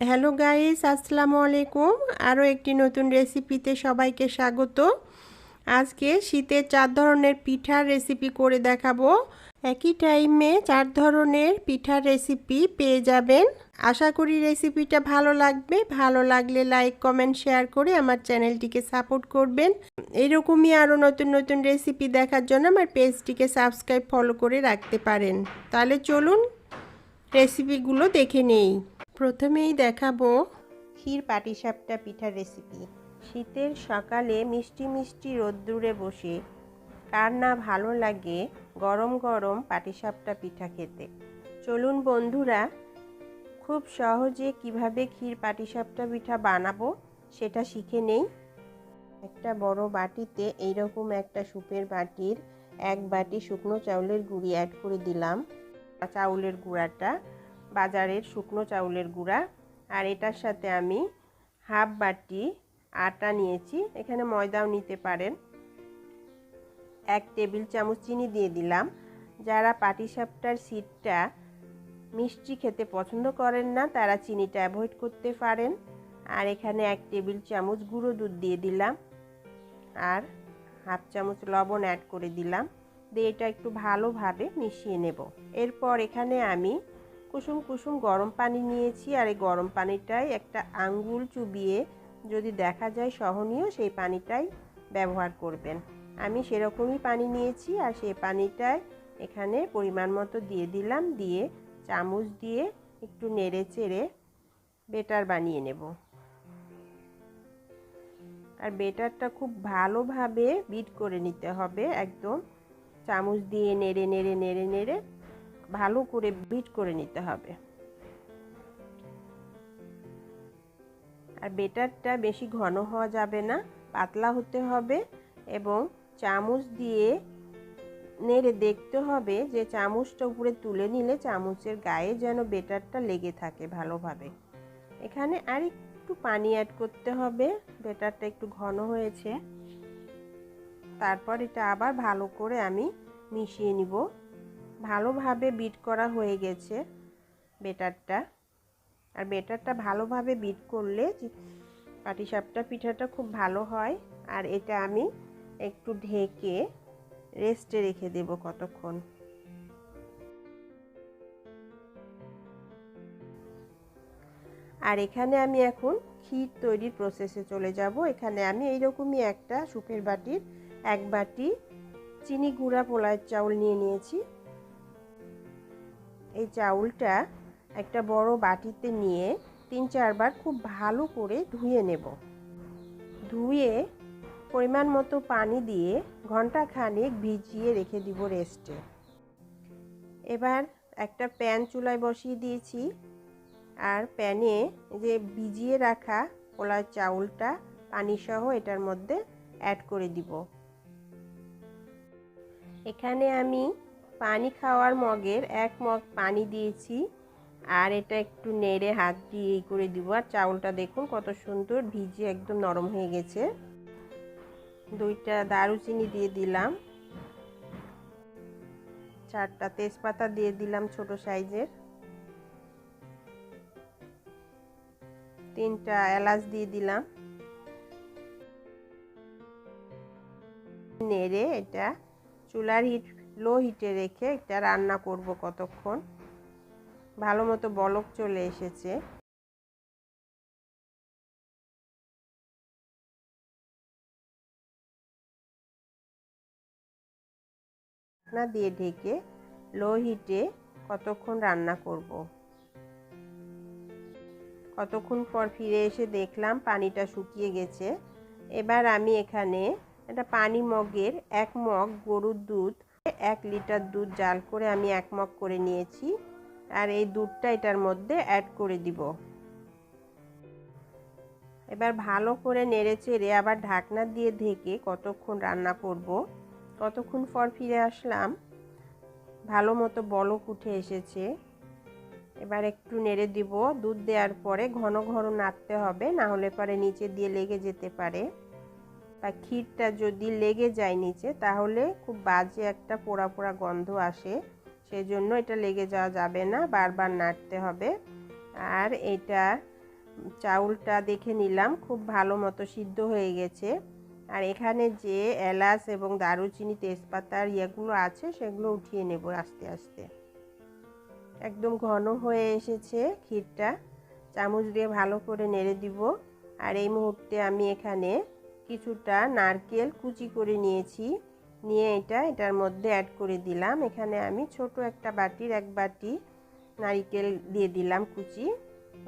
Hello guys, আসসালামু আলাইকুম। আরও একটি নতুন রেসিপিতে সবাইকে স্বাগত। আজকে শীতের চার ধরনের পিঠার রেসিপি করে দেখাবো। একই টাইমে চার ধরনের পিঠার রেসিপি পেয়ে যাবেন। আশা করি রেসিপিটা ভালো লাগবে। ভালো লাগলে লাইক, কমেন্ট, শেয়ার করে আমার চ্যানেলটিকে সাপোর্ট করবেন। এরকমই আরও নতুন নতুন রেসিপি দেখার জন্য আমার পেজটিকে সাবস্ক্রাইব, ফলো করে রাখতে পারেন। তাহলে চলুন রেসিপিগুলো দেখে নেই। প্রথমেই দেখাবো ক্ষীর পাটিসাপটা পিঠার রেসিপি শীতের সকালে মিষ্টি মিষ্টি রোদ্দুরে বসে কার না ভালো লাগে গরম গরম পাটিসাপটা পিঠা খেতে। চলুন বন্ধুরা, খুব সহজে কীভাবে ক্ষীর পাটিসাপটা পিঠা বানাবো সেটা শিখে নেই। একটা বড় বাটিতে এইরকম একটা সুপের বাটির এক বাটি শুকনো চাউলের গুঁড়ি অ্যাড করে দিলাম। চাউলের গুঁড়াটা বাজারের শুকনো চাউলের গুঁড়া আর এটার সাথে আমি হাফ বাটি আটা নিয়েছি। এখানে ময়দাও নিতে পারেন। এক টেবিল চামচ চিনি দিয়ে দিলাম। যারা পাটিসাপটার সিটটা মিষ্টি খেতে পছন্দ করেন না, তারা চিনিটা অ্যাভয়েড করতে পারেন। আর এখানে এক টেবিল চামচ গুঁড়ো দুধ দিয়ে দিলাম। আর হাফ চামচ লবণ অ্যাড করে দিলাম। দিয়ে এটা একটু ভালোভাবে মিশিয়ে নেব। এরপর এখানে আমি কুসুম কুসুম গরম পানি নিয়েছি আর এই গরম পানিটাই একটা আঙ্গুল চুবিয়ে যদি দেখা যায় সহনীয় সেই পানিটাই ব্যবহার করবেন। আমি সেরকমই পানি নিয়েছি আর সেই পানিটাই এখানে পরিমাণ মতো দিয়ে দিলাম, দিয়ে চামচ দিয়ে একটু নেড়ে চেড়ে বেটার বানিয়ে নেব। আর বেটারটা খুব ভালোভাবে বিট করে নিতে হবে একদম। চামচ দিয়ে নেড়ে নেড়ে নেড়ে নেড়ে ভালো করে বিট করে নিতে হবে। আর বেটারটা বেশি ঘন হওয়া যাবে না, পাতলা হতে হবে এবং চামচ দিয়ে নেড়ে দেখতে হবে যে চামচটা উপরে তুলে নিলে চামচের গায়ে যেন বেটারটা লেগে থাকে ভালোভাবে। এখানে আর একটু পানি অ্যাড করতে হবে, বেটারটা একটু ঘন হয়েছে। তারপর এটা আবার ভালো করে আমি মিশিয়ে নিব। ভালোভাবে বিট করা হয়ে গেছে বেটারটা। আর বেটারটা ভালোভাবে বিট করলে পাটিসাপটা পিঠাটা খুব ভালো হয়। আর এটা আমি একটু ঢেকে রেস্টে রেখে দেব কতক্ষণ। আর এখানে আমি এখন ক্ষীর তৈরির প্রসেসে চলে যাব। এখানে আমি এইরকমই একটা সুপের বাটির এক বাটি চিনি গুঁড়া পোলার চাউল নিয়ে নিয়েছি। এই চাউলটা একটা বড় বাটিতে নিয়ে তিন চারবার খুব ভালো করে ধুয়ে নেব। ধুয়ে পরিমাণ মতো পানি দিয়ে ঘণ্টা খানেক ভিজিয়ে রেখে দিব রেস্টে। এবার একটা প্যান চুলায় বসিয়ে দিয়েছি আর প্যানে যে ভিজিয়ে রাখা পোলার চাউলটা পানিসহ এটার মধ্যে অ্যাড করে দিব। এখানে আমি পানি খাওয়ার মগের এক মগ পানি দিয়েছি আর এটা একটু নেড়ে হাত দিয়ে এই করে দিব। আর চাউলটা দেখুন কত সুন্দর ভিজে একদম নরম হয়ে গেছে। দুইটা দারুচিনি দিয়ে দিলাম। চারটা তেজপাতা দিয়ে দিলাম ছোট সাইজের। তিনটা এলাচ দিয়ে দিলাম। নেড়ে এটা চুলার হিট লো হিটে রেখে এটা রান্না করব কতক্ষণ। ভালো মতো বলক চলে এসেছে। না দিয়ে ঢেকে লো হিটে কতক্ষণ রান্না করব। কতক্ষণ পর ফিরে এসে দেখলাম পানিটা শুকিয়ে গেছে। এবার আমি এখানে একটা পানি মগের এক মগ গরুর দুধ এক লিটার দুধ জাল করে আমি এক মগ করে নিয়েছি। আর এই দুধটা এটার মধ্যে অ্যাড করে দিব। এবার ভালো করে নেড়ে চেড়ে আবার ঢাকনা দিয়ে ঢেকে কতক্ষণ রান্না করব কতক্ষণ পর ফিরে আসলাম। ভালো মতো বলক উঠে এসেছে। এবার একটু নেড়ে দিব। দুধ দেওয়ার পরে ঘন ঘন নাড়তে হবে, না হলে পরে নিচে দিয়ে লেগে যেতে পারে। বা ক্ষীরটা যদি লেগে যায় নিচে, তাহলে খুব বাজে একটা পোড়া পোড়া গন্ধ আসে। সেই জন্য এটা লেগে যাওয়া যাবে না, বারবার নাড়তে হবে। আর এটা চাউলটা দেখে নিলাম, খুব ভালো মতো সিদ্ধ হয়ে গেছে। আর এখানে যে এলাচ এবং দারুচিনি তেজপাতার ইয়েগুলো আছে, সেগুলো উঠিয়ে নেব আস্তে আস্তে। একদম ঘন হয়ে এসেছে ক্ষীরটা। চামচ দিয়ে ভালো করে নেড়ে দিব। আর এই মুহূর্তে আমি এখানে কিছুটা নারকেল কুচি করে নিয়েছি। নিয়ে এটা, এটার মধ্যে অ্যাড করে দিলাম। এখানে আমি ছোট একটা বাটির, এক বাটি নারিকেল দিয়ে দিলাম কুচি।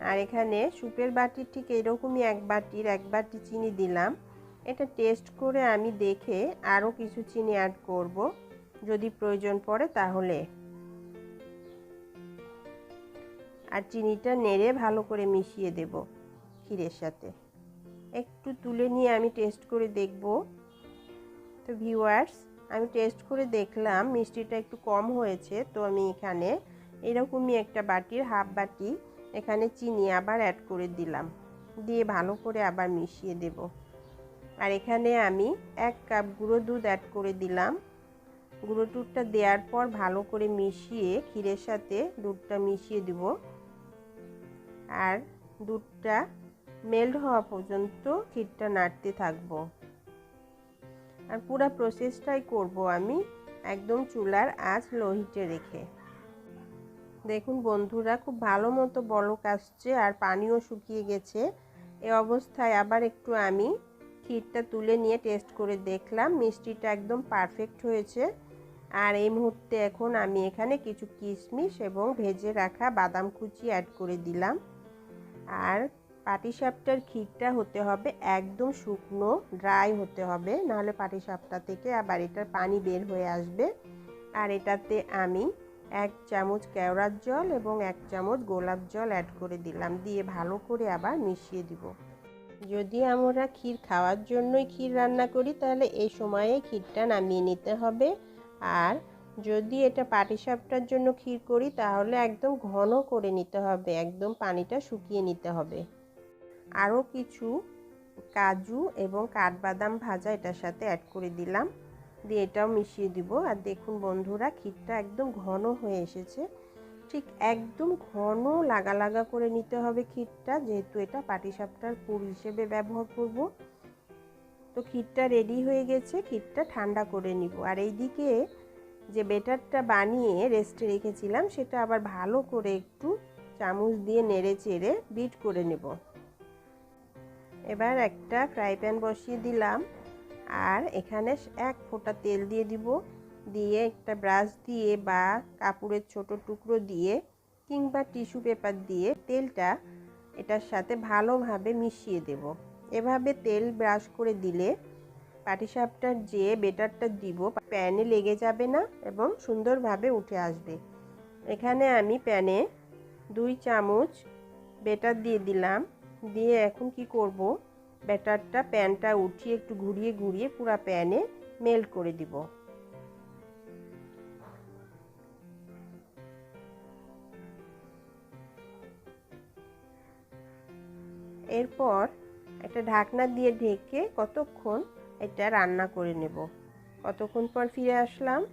আর এখানে সুপের বাটির ঠিক এরকমই এক বাটির, এক বাটি চিনি দিলাম। এটা টেস্ট করে আমি দেখে আরও কিছু চিনি অ্যাড করব। যদি প্রয়োজন পড়ে তাহলে। আর চিনিটা নেড়ে ভালো করে মিশিয়ে দেব ক্ষীরের সাথে। একটু তুলে নিয়ে আমি টেস্ট করে দেখব। তো ভিউয়ার্স আমি টেস্ট করে দেখলাম, মিষ্টিটা একটু কম হয়েছে, তো আমি এখানে এরকমই একটা বাটির হাফ বাটি, এখানে চিনি আবার অ্যাড করে দিলাম। দিয়ে ভালো করে আবার মিশিয়ে দেব। আর এখানে আমি এক কাপ গুঁড়ো দুধ অ্যাড করে দিলাম। গুঁড়ো দুধটা দেওয়ার পর ভালো করে মিশিয়ে ক্ষীরের সাথে দুধটা মিশিয়ে দেব। আর দুধটা মেল্ট হওয়া পর্যন্ত ক্ষীরটা নাড়তে থাকব। আর পুরো প্রসেসটাই করব আমি একদম চুলার আঁচ লো হিটে রেখে। দেখুন বন্ধুরা, খুব ভালো মতো বলক আসছে আর পানিও শুকিয়ে গেছে। এ অবস্থায় আবার একটু আমি ক্ষীরটা তুলে নিয়ে টেস্ট করে দেখলাম, মিষ্টিটা একদম পারফেক্ট হয়েছে। আর এই মুহূর্তে এখন আমি এখানে কিছু কিশমিশ এবং ভেজে রাখা বাদাম কুচি অ্যাড করে দিলাম। আর পাটিসাপটার ক্ষীরটা হতে হবে একদম শুকনো ড্রাই হতে হবে। নাহলে পাটিসাপটা থেকে আবার এটার পানি বের হয়ে আসবে। আর এটাতে আমি এক চামচ কেওড়ার জল এবং এক চামচ গোলাপ জল অ্যাড করে দিলাম। দিয়ে ভালো করে আবার মিশিয়ে দিব। যদি আমরা ক্ষীর খাওয়ার জন্যই ক্ষীর রান্না করি, তাহলে এই সময়ে ক্ষীরটা নামিয়ে নিতে হবে। আর যদি এটা পাটিসাপটার জন্য ক্ষীর করি, তাহলে একদম ঘন করে নিতে হবে। একদম পানিটা শুকিয়ে নিতে হবে। আরও কিছু কাজু এবং কাঠবাদাম ভাজা এটার সাথে অ্যাড করে দিলাম। দিয়ে এটাও মিশিয়ে দিব। আর দেখুন বন্ধুরা, ক্ষীরটা একদম ঘন হয়ে এসেছে। ঠিক একদম ঘন লাগা লাগা করে নিতে হবে ক্ষীরটা, যেহেতু এটা পাটিসাপটার পুর হিসেবে ব্যবহার করব। তো ক্ষীরটা রেডি হয়ে গেছে, ক্ষীরটা ঠান্ডা করে নিব। আর এইদিকে যে বেটারটা বানিয়ে রেস্টে রেখেছিলাম, সেটা আবার ভালো করে একটু চামচ দিয়ে নেড়ে চেড়ে বিট করে নেব। এবার একটা ফ্রাই প্যান বসিয়ে দিলাম। আর এখানে এক ফোঁটা তেল দিয়ে দিব। দিয়ে একটা ব্রাশ দিয়ে বা কাপড়ের ছোট টুকরো দিয়ে কিংবা টিস্যু পেপার দিয়ে তেলটা এটার সাথে ভালোভাবে মিশিয়ে দেব। এভাবে তেল ব্রাশ করে দিলে পাটিসাপটার যে বেটারটা দিব প্যানে লেগে যাবে না এবং সুন্দরভাবে উঠে আসবে। এখানে আমি প্যানে দুই চামচ বেটার দিয়ে দিলাম। দিয়ে এখন কি করব? ব্যাটারটা প্যানটা উঠিয়ে একটু ঘুরিয়ে ঘুরিয়ে পুরা প্যানে মেল্ট করে দিব। এরপর একটা ঢাকনা দিয়ে ঢেকে কতক্ষণ এটা রান্না করে নেব। কতক্ষণ পর ফিরে আসলাম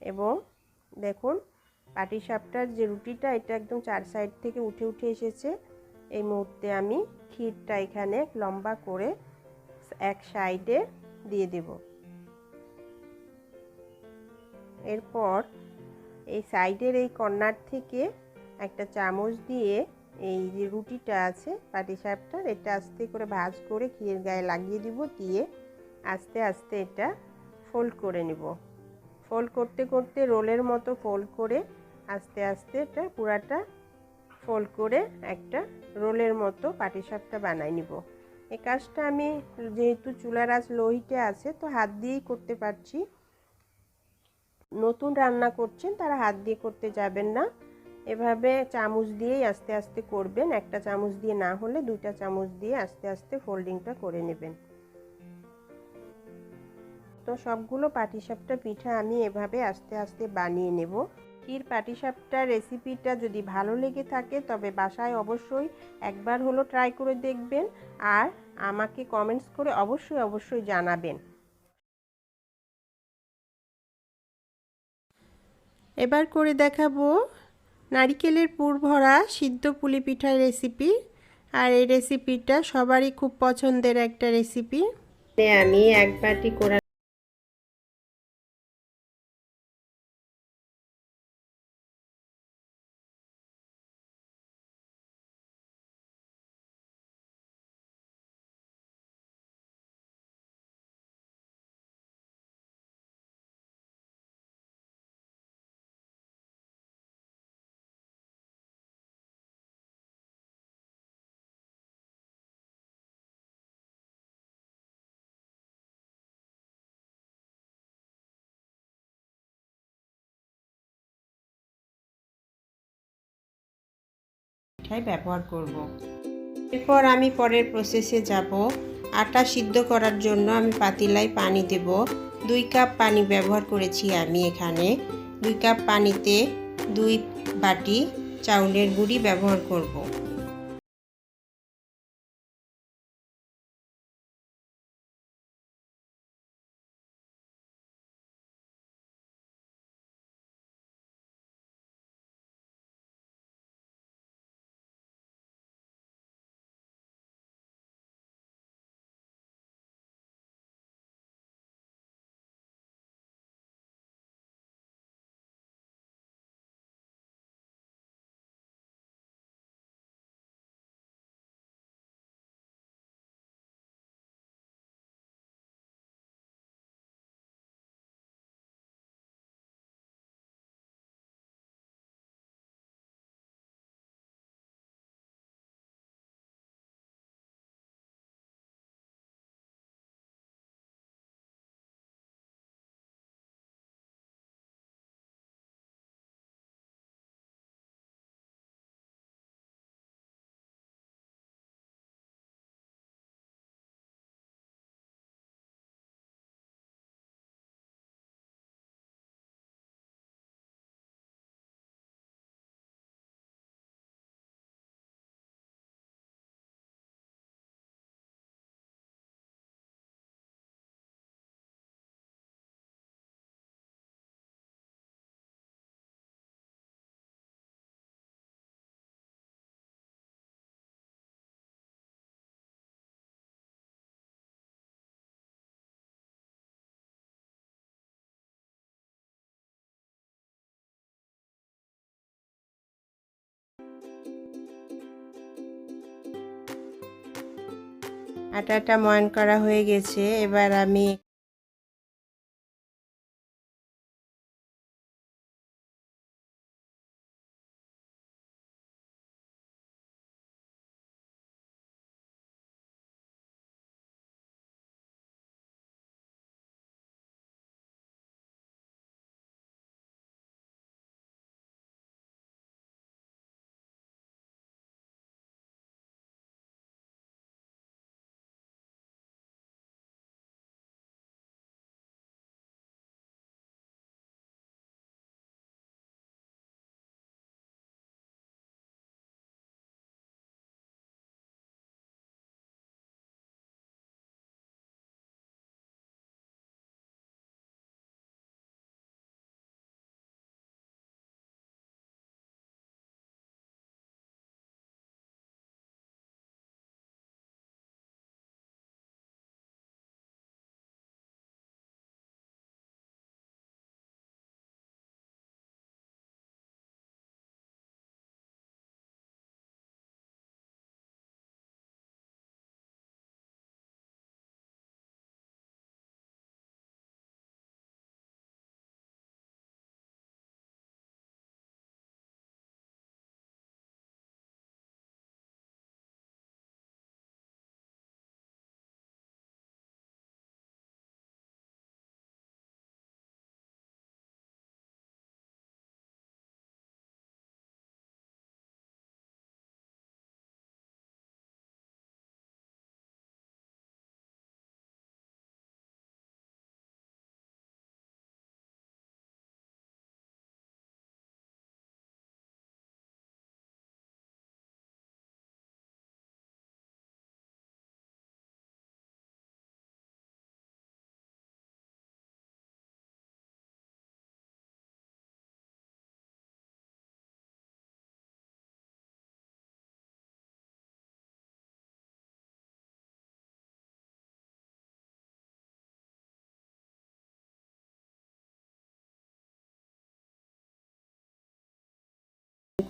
এবং দেখুন, পাটিসাপটার যে রুটিটা, এটা একদম চার সাইড থেকে উঠে উঠে এসেছে। এই মুহূর্তে আমি ক্ষীরটা এখানে লম্বা করে এক সাইডে দিয়ে দেব। এরপর এই সাইডের এই কর্নার থেকে একটা চামচ দিয়ে এই যে রুটিটা আছে পাটিসাপটার এটা আস্তে করে ভাজ করে ক্ষীরের গায়ে লাগিয়ে দিব দিয়ে আস্তে আস্তে এটা ফোল্ড করে নেব। ফোল্ড করতে করতে রোলের মতো ফোল্ড করে আস্তে আস্তে এটা পুরাটা ফোল্ড করে একটা রোলের মতো পাটিসাপটা বানাই নিব। এই কাজটা আমি যেহেতু চুলার আঁচ লোহিতে আছে, তো হাত দিয়েই করতে পারছি। নতুন রান্না করছেন, তারা হাত দিয়ে করতে যাবেন না। এভাবে চামচ দিয়েই আস্তে আস্তে করবেন। একটা চামচ দিয়ে না হলে দুইটা চামচ দিয়ে আস্তে আস্তে ফোল্ডিংটা করে নেবেন। তো সবগুলো পাটিসাপটা পিঠা আমি এভাবে আস্তে আস্তে বানিয়ে নেব। ক্ষীর পাটিসাপটা রেসিপিটা যদি ভালো লেগে থাকে, তবে বাসায় অবশ্যই একবার হলো ট্রাই করে দেখবেন আর আমাকে কমেন্টস করে অবশ্যই অবশ্যই জানাবেন। এবার করে দেখাবো নারিকেলের পুর ভরা সিদ্ধ পুলি পিঠার রেসিপি আর এই রেসিপিটা সবারই খুব পছন্দের একটা রেসিপি আমি এক বাটি কোরা পিঠায় ব্যবহার করব। এরপর আমি পরের প্রসেসে যাব আটা সিদ্ধ করার জন্য আমি পাতিলায় পানি দেব দুই কাপ পানি ব্যবহার করেছি আমি এখানে দুই কাপ পানিতে দুই বাটি চাউলের গুঁড়ি ব্যবহার করব। আটাটা ময়ন করা হয়ে গেছে। এবার আমি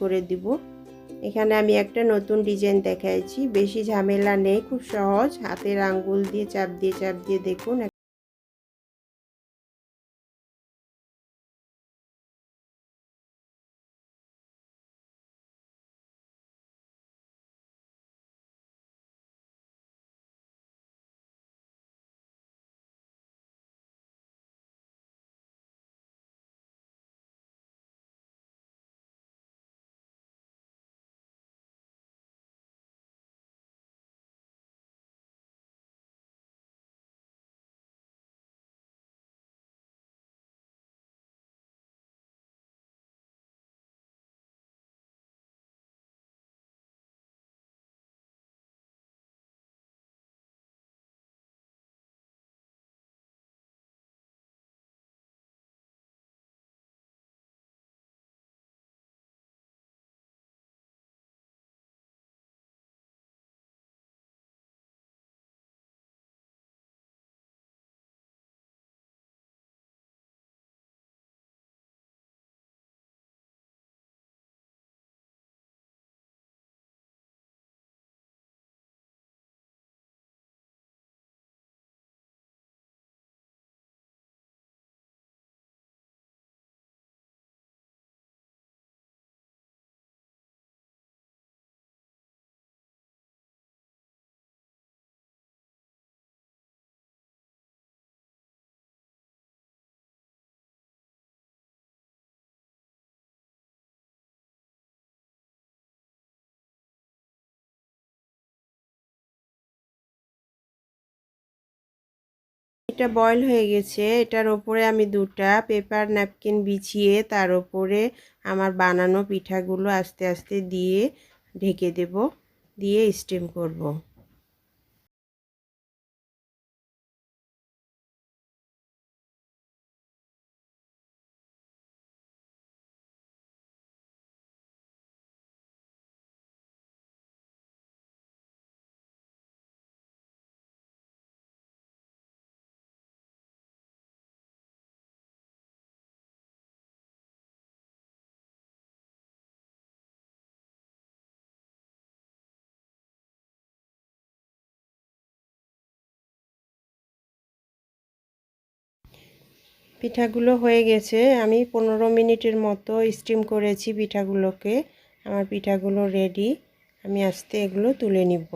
করে দিব। এখানে আমি একটা নতুন ডিজাইন দেখাইছি। বেশি ঝামেলা নেই, খুব সহজ। হাতের আঙ্গুল দিয়ে, চাপ দিয়ে চাপ দিয়ে দেখুন এটা বয়ল হয়ে গেছে এটার ওপরে আমি দুটা পেপার ন্যাপকিন বিছিয়ে তার ওপরে আমার বানানো পিঠাগুলো আস্তে আস্তে দিয়ে ঢেকে দেব, দিয়ে স্টিম করব। পিঠাগুলো হয়ে গেছে। আমি পনেরো মিনিটের মতো স্টিম করেছি পিঠাগুলোকে। আমার পিঠাগুলো রেডি আমি আস্তে এগুলো তুলে নিব।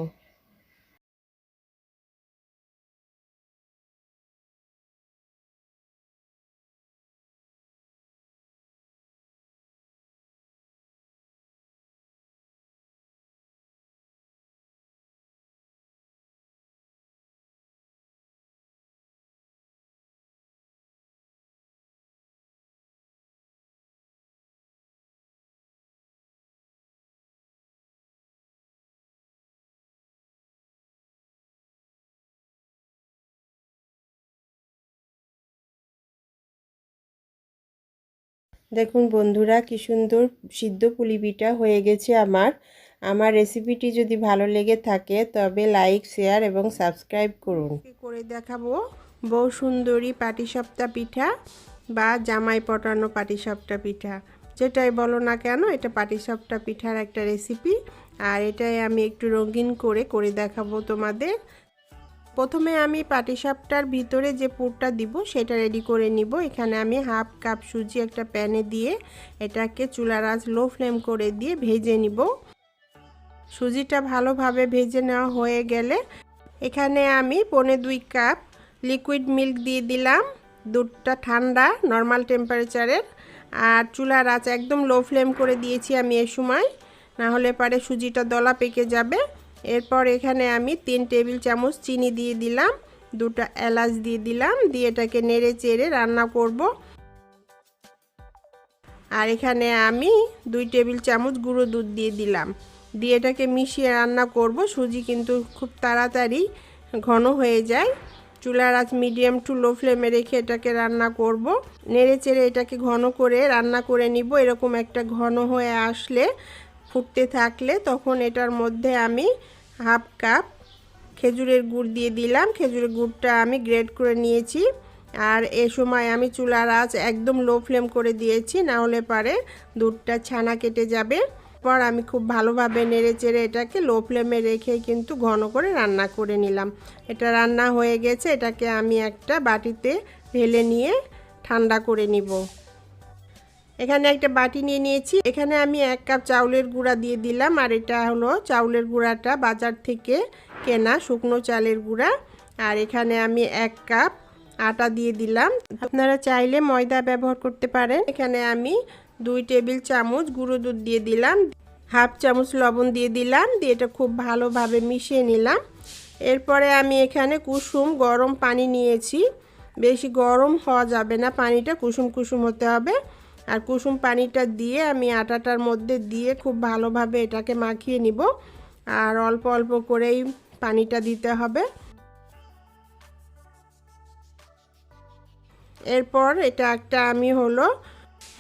দেখুন বন্ধুরা, কি সুন্দর সিদ্ধ পুলি পিঠা হয়ে গেছে আমার। আমার রেসিপিটি যদি ভালো লেগে থাকে, তবে লাইক শেয়ার এবং সাবস্ক্রাইব করুন। করে দেখাবো? বউ সুন্দরী পাটিসাপ্তা পিঠা বা জামাই পটানো পাটিসাপ্তা পিঠা। যেটাই বলো না কেন, এটা পাটিসাপ্তা পিঠার একটা রেসিপি আর এটাই আমি একটু রঙিন করে করে দেখাবো তোমাদের। প্রথমে আমি পাটিসাপটার ভিতরে যে পুরটা দিব, সেটা রেডি করে নিব। এখানে আমি হাফ কাপ সুজি একটা প্যানে দিয়ে এটাকে চুলার আঁচ লো ফ্লেম করে দিয়ে ভেজে নিব। সুজিটা ভালোভাবে ভেজে নেওয়া হয়ে গেলে এখানে আমি পনে দুই কাপ লিকুইড মিল্ক দিয়ে দিলাম। দুধটা ঠান্ডা নর্মাল টেম্পারেচারের আর চুলার আঁচ একদম লো ফ্লেম করে দিয়েছি আমি এ সময়। না হলে পারে সুজিটা দলা পেকে যাবে। এরপর এখানে আমি তিন টেবিল চামচ চিনি দিয়ে দিলাম, দুটা এলাচ দিয়ে দিলাম, দিয়ে এটাকে নেড়ে চেড়ে রান্না করব। আর এখানে আমি দুই টেবিল চামচ গুঁড়ো দুধ দিয়ে দিলাম। দিয়ে এটাকে মিশিয়ে রান্না করব, সুজি কিন্তু খুব তাড়াতাড়ি ঘন হয়ে যায়। চুলার আঁচ মিডিয়াম টু লো ফ্লেমে রেখে এটাকে রান্না করব। নেড়ে চেড়ে এটাকে ঘন করে রান্না করে নিব, এরকম একটা ঘন হয়ে আসলে, ফুটতে থাকলে তখন এটার মধ্যে আমি হাফ কাপ খেজুরের গুড় দিয়ে দিলাম। খেজুরের গুড়টা আমি গ্রেড করে নিয়েছি। আর এ সময় আমি চুলার আঁচ একদম লো ফ্লেম করে দিয়েছি, না হলে পারে দুধটা ছানা কেটে যাবে। পর আমি খুব ভালোভাবে নেড়ে চেড়ে এটাকে লো ফ্লেমে রেখে কিন্তু ঘন করে রান্না করে নিলাম। এটা রান্না হয়ে গেছে, এটাকে আমি একটা বাটিতে ঢেলে নিয়ে ঠান্ডা করে নিব। এখানে একটা বাটি নিয়ে নিয়েছি। এখানে আমি এক কাপ চাউলের গুঁড়া দিয়ে দিলাম আর এটা হলো চাউলের গুঁড়াটা বাজার থেকে কেনা শুকনো চালের গুঁড়া। আর এখানে আমি এক কাপ আটা দিয়ে দিলাম। আপনারা চাইলে ময়দা ব্যবহার করতে পারেন। এখানে আমি দুই টেবিল চামচ গুঁড়ো দুধ দিয়ে দিলাম। হাফ চামচ লবণ দিয়ে দিলাম। দিয়ে এটা খুব ভালোভাবে মিশিয়ে নিলাম। এরপরে আমি এখানে কুসুম গরম পানি নিয়েছি। বেশি গরম হওয়া যাবে না। পানিটা কুসুম কুসুম হতে হবে। আর কুসুম পানিটা দিয়ে আমি আটাটার মধ্যে দিয়ে খুব ভালোভাবে এটাকে মাখিয়ে নিব। আর অল্প অল্প করেই পানিটা দিতে হবে। এরপর এটা একটা আমি হলো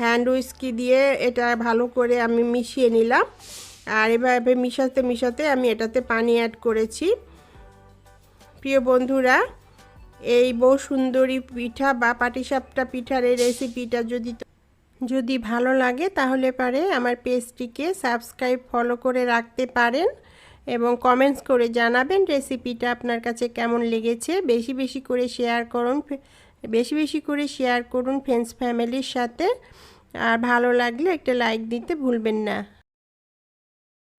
হ্যান্ড উইস্কি দিয়ে এটা ভালো করে আমি মিশিয়ে নিলাম। আর এভাবে মিশাতে মিশাতে আমি এটাতে পানি অ্যাড করেছি। প্রিয় বন্ধুরা, এই বউ সুন্দরী পিঠা বা পাটিসাপটা পিঠার এই রেসিপিটা যদি যদি ভালো লাগে তাহলে পারে আমার পেজটিকে সাবস্ক্রাইব, ফলো করে রাখতে পারেন এবং কমেন্টস করে জানাবেন রেসিপিটা আপনার কাছে কেমন লেগেছে। বেশি বেশি করে শেয়ার করুন, বেশি বেশি করে শেয়ার করুন ফ্রেন্ডস ফ্যামিলির সাথে। আর ভালো লাগলে একটা লাইক দিতে ভুলবেন না।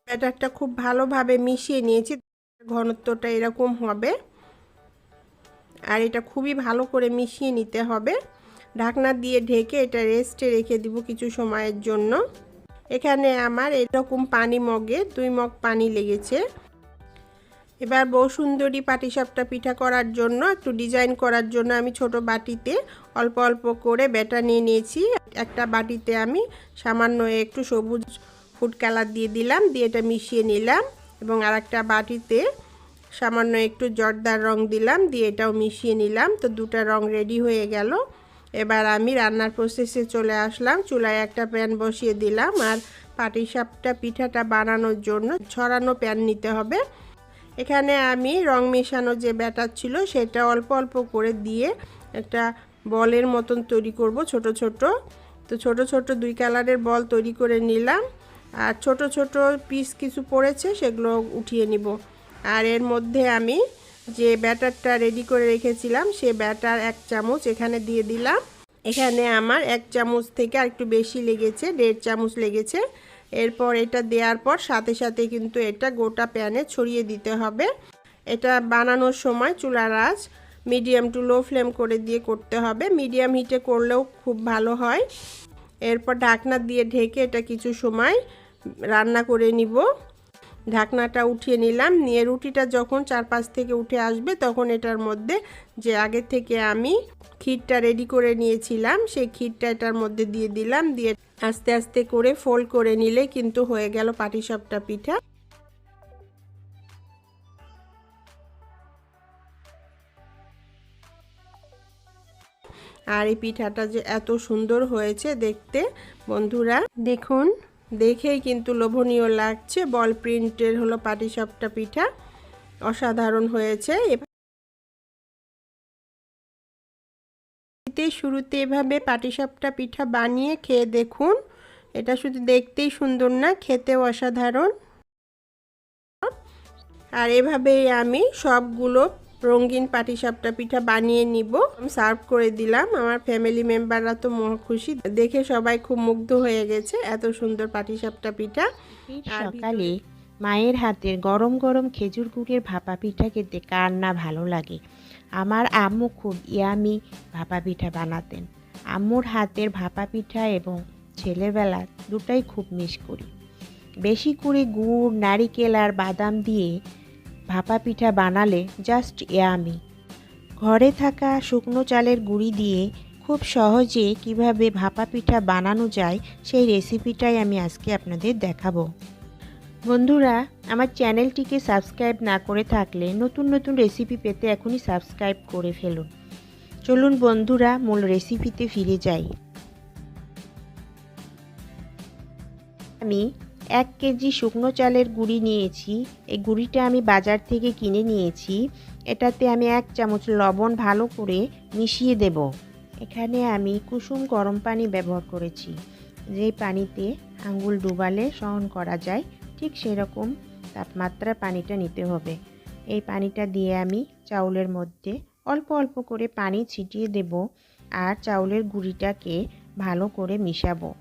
ব্যাটারটা খুব ভালোভাবে মিশিয়ে নিয়েছি, ঘনত্বটা এরকম হবে। আর এটা খুবই ভালো করে মিশিয়ে নিতে হবে। ঢাকনা দিয়ে ঢেকে এটা রেস্টে রেখে দিব কিছু সময়ের জন্য। এখানে আমার এরকম পানি মগে দুই মগ পানি লেগেছে। এবার বউ সুন্দরী পাটিসাপটা পিঠা করার জন্য, একটু ডিজাইন করার জন্য আমি ছোট বাটিতে অল্প অল্প করে ব্যাটা নিয়ে নিয়েছি। একটা বাটিতে আমি সামান্য একটু সবুজ ফুড কালার দিয়ে দিলাম, দিয়ে এটা মিশিয়ে নিলাম এবং আর একটা বাটিতে সামান্য একটু জর্দার রং দিলাম, দিয়ে এটাও মিশিয়ে নিলাম। তো দুটা রং রেডি হয়ে গেল। এবার আমি রান্নার প্রসেসে চলে আসলাম। চুলায় একটা প্যান বসিয়ে দিলাম আর পাটিসাপটা পিঠাটা বানানোর জন্য ছড়ানো প্যান নিতে হবে। এখানে আমি রং মেশানো যে ব্যাটার ছিল সেটা অল্প অল্প করে দিয়ে একটা বলের মতন তৈরি করব ছোট ছোট। তো ছোট ছোট দুই কালারের বল তৈরি করে নিলাম আর ছোট ছোট পিস কিছু পড়েছে সেগুলো উঠিয়ে নিব। আর এর মধ্যে আমি যে ব্যাটারটা রেডি করে রেখেছিলাম, সে ব্যাটার এক চামচ এখানে দিয়ে দিলাম। এখানে আমার এক চামচ থেকে আর একটু বেশি লেগেছে, দেড় চামচ লেগেছে। এরপর এটা দেওয়ার পর সাথে সাথে কিন্তু এটা গোটা প্যানে ছড়িয়ে দিতে হবে। এটা বানানোর সময় চুলার আঁচ মিডিয়াম টু লো ফ্লেম করে দিয়ে করতে হবে। মিডিয়াম হিটে করলেও খুব ভালো হয়। এরপর ঢাকনা দিয়ে ঢেকে এটা কিছু সময় রান্না করে নিব। ঢাকনাটা উঠিয়ে নিলাম। নিয়ে রুটিটা যখন চারপাশ থেকে উঠে আসবে, তখন এটার মধ্যে যে আগে থেকে আমি ক্ষীরটা রেডি করে নিয়েছিলাম, সেই ক্ষীরটা এটার মধ্যে দিয়ে দিলাম। দিয়ে আস্তে আস্তে করে ফোল্ড করে নিলে কিন্তু হয়ে গেল পাটিসাপটা পিঠা। আর এই পিঠাটা যে এত সুন্দর হয়েছে দেখতে, বন্ধুরা। দেখুন দেখেই কিন্তু লোভনীয় লাগছে। বল প্রিন্টের হলো পাটিসাপটা পিঠা। অসাধারণ হয়েছে। শুরুতে এভাবে পাটিসাপটা পিঠা বানিয়ে খেয়ে দেখুন। এটা শুধু দেখতেই সুন্দর না, খেতেও অসাধারণ। আর এভাবেই আমি সবগুলো রঙিন পাটিসাপটা পিঠা বানিয়ে নিব। সার্ভ করে দিলাম। আমার ফ্যামিলি মেম্বাররা তো মহা খুশি। দেখে সবাই খুব মুগ্ধ হয়ে গেছে এত সুন্দর পাটিসাপটা পিঠা। সকালে মায়ের হাতের গরম গরম খেজুর গুড়ের ভাপা পিঠা খেতে কার না ভালো লাগে। আমার আম্মু খুব ইয়ামি ভাপা পিঠা বানাতেন। আম্মুর হাতের ভাপা পিঠা এবং ছেলেবেলা দুটাই খুব মিস করি। বেশি করে গুড় নারিকেল আর বাদাম দিয়ে ভাপা পিঠা বানালে জাস্ট ইয়ামি ঘরে থাকা শুকনো চালের গুঁড়ি দিয়ে খুব সহজে কীভাবে ভাপা পিঠা বানানো যায় সেই রেসিপিটাই আমি আজকে আপনাদের দেখাবো। বন্ধুরা, আমার চ্যানেলটিকে সাবস্ক্রাইব না করে থাকলে নতুন নতুন রেসিপি পেতে এখনই সাবস্ক্রাইব করে ফেলুন। চলুন বন্ধুরা, মূল রেসিপিতে ফিরে যাই। আমি এক কেজি শুকনো চালের গুঁড়ি নিয়েছি। এই গুঁড়িটা আমি বাজার থেকে কিনে নিয়েছি। এটাতে আমি এক চামচ লবণ ভালো করে মিশিয়ে দেব। এখানে আমি কুসুম গরম পানি ব্যবহার করেছি। যেই পানিতে আঙ্গুল ডুবালে সহন করা যায়, ঠিক সেরকম তাপমাত্রার পানিটা নিতে হবে। এই পানিটা দিয়ে আমি চাউলের মধ্যে অল্প অল্প করে পানি ছিটিয়ে দেব আর চাউলের গুঁড়িটাকে ভালো করে মিশাবো।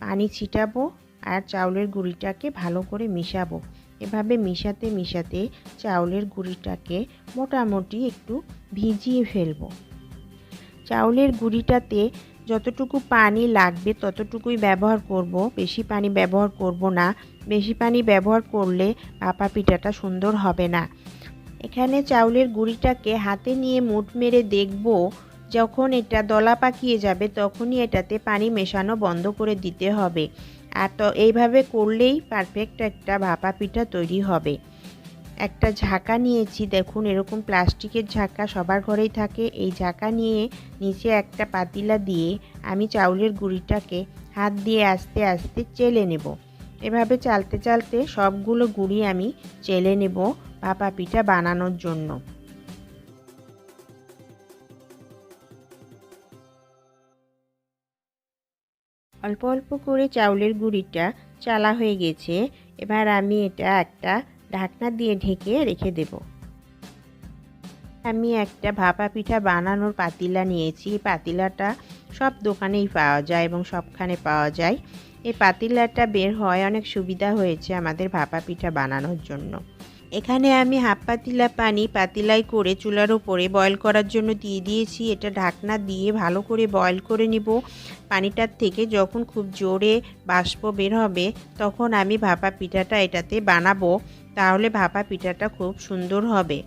পানি ছিটাবো আর চাউলের গুঁড়িটাকে ভালো করে মিশাবো। এভাবে মিশাতে মিশাতে চাউলের গুঁড়িটাকে মোটামুটি একটু ভিজিয়ে ফেলব। চাউলের গুঁড়িটাতে যতটুকু পানি লাগবে ততটুকুই ব্যবহার করব। বেশি পানি ব্যবহার করব না। বেশি পানি ব্যবহার করলে পাপা পিঠাটা সুন্দর হবে না। এখানে চাউলের গুঁড়িটাকে হাতে নিয়ে মুঠ মেরে দেখব। যখন এটা দলা পাকিয়ে যাবে তখনই এটাতে পানি মেশানো বন্ধ করে দিতে হবে। আর তো এইভাবে করলেই পারফেক্ট একটা ভাপা পিঠা তৈরি হবে। একটা ঝাঁকা নিয়েছি, দেখুন এরকম প্লাস্টিকের ঝাঁকা সবার ঘরেই থাকে। এই ঝাঁকা নিয়ে নিচে একটা পাতিলা দিয়ে আমি চাউলের গুঁড়িটাকে হাত দিয়ে আস্তে আস্তে চেলে নেব। এভাবে চালতে চালতে সবগুলো গুঁড়ি আমি চেলে নেব ভাপা পিঠা বানানোর জন্য। অল্প অল্প করে চাউলের গুঁড়িটা চালা হয়ে গেছে, এবার আমি এটা একটা ঢাকনা দিয়ে ঢেকে রেখে দেব। আমি একটা ভাপা পিঠা বানানোর পাতিলা নিয়েছি পাতিলাটা সব দোকানেই পাওয়া যায় এবং সবখানে পাওয়া যায়। এই পাতিলাটা বের হয় অনেক সুবিধা হয়েছে আমাদের ভাপা পিঠা বানানোর জন্য। এখানে আমি হাফ পাতিলা পানি পাতিলাই করে চুলার ওপরে বয়ল করার জন্য দিয়ে দিয়েছি। এটা ঢাকনা দিয়ে ভালো করে বয়ল করে নিব। পানিটার থেকে যখন খুব জোরে বাষ্প বের হবে, তখন আমি ভাপা পিঠাটা এটাতে বানাবো। তাহলে ভাপা পিঠাটা খুব সুন্দর হবে।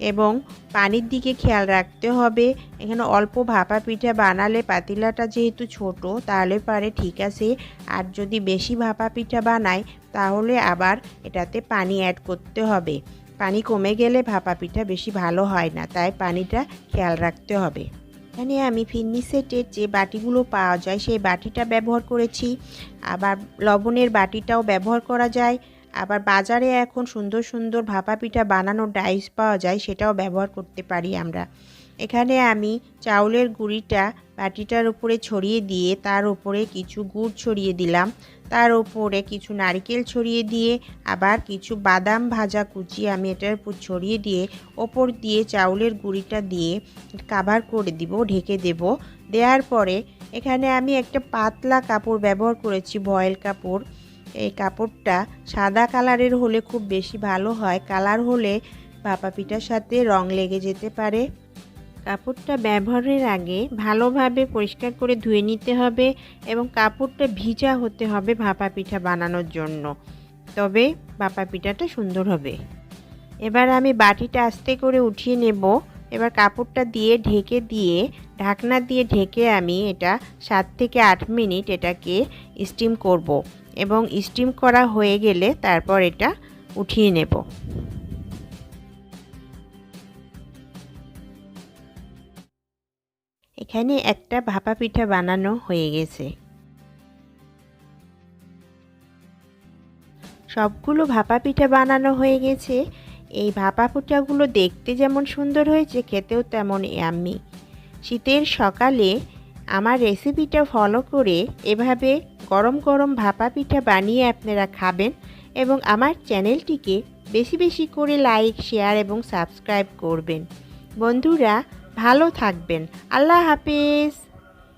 এবং পানির দিকে খেয়াল রাখতে হবে। এখানে অল্প ভাপা পিঠা বানালে পাতিলাটা যেহেতু ছোট, তাহলে পারে ঠিক আছে। আর যদি বেশি ভাপা পিঠা বানাই তাহলে আবার এটাতে পানি অ্যাড করতে হবে। পানি কমে গেলে ভাপা পিঠা বেশি ভালো হয় না, তাই পানিটা খেয়াল রাখতে হবে। এখানে আমি ফিন্নি সেটের যে বাটিগুলো পাওয়া যায়, সেই বাটিটা ব্যবহার করেছি। আবার লবণের বাটিটাও ব্যবহার করা যায়। আবার বাজারে এখন সুন্দর সুন্দর ভাপা পিঠা বানানোর ডাইস পাওয়া যায়, সেটাও ব্যবহার করতে পারি আমরা। এখানে আমি চাউলের গুঁড়িটা বাটিটার উপরে ছড়িয়ে দিয়ে তার উপরে কিছু গুড় ছড়িয়ে দিলাম। তার উপরে কিছু নারকেল ছড়িয়ে দিয়ে আবার কিছু বাদাম ভাজা কুচি আমি এটার উপর ছড়িয়ে দিয়ে ওপর দিয়ে চাউলের গুঁড়িটা দিয়ে কাভার করে দিব, ঢেকে দেব। দেওয়ার পরে এখানে আমি একটা পাতলা কাপড় ব্যবহার করেছি ভয়েল কাপড়। এই কাপড়টা সাদা কালারের হলে খুব বেশি ভালো হয়। কালার হলে ভাপা পিঠার সাথে রং লেগে যেতে পারে। কাপড়টা ব্যবহারের আগে ভালোভাবে পরিষ্কার করে ধুয়ে নিতে হবে এবং কাপড়টা ভিজা হতে হবে ভাপা পিঠা বানানোর জন্য। তবে ভাপা পিঠাটা সুন্দর হবে। এবার আমি বাটিটা আস্তে করে উঠিয়ে নেব। এবার কাপড়টা দিয়ে ঢেকে দিয়ে, ঢাকনা দিয়ে ঢেকে আমি এটা সাত থেকে আট মিনিট এটাকে স্টিম করব। এবং স্টিম করা হয়ে গেলে তারপর এটা উঠিয়ে নেব। এখানে একটা ভাপা পিঠা বানানো হয়ে গেছে। সবগুলো ভাপা পিঠা বানানো হয়ে গেছে। এই ভাপা পিঠাগুলো দেখতে যেমন সুন্দর হয়েছে, খেতেও তেমন আমি শীতের সকালে আমার রেসিপিটা ফলো করে এভাবে গরম গরম ভাপা পিঠা বানিয়ে আপনারা খাবেন এবং আমার চ্যানেলটিকে বেশি বেশি করে লাইক, শেয়ার এবং সাবস্ক্রাইব করবেন। বন্ধুরা, ভালো থাকবেন। আল্লাহ হাফেজ।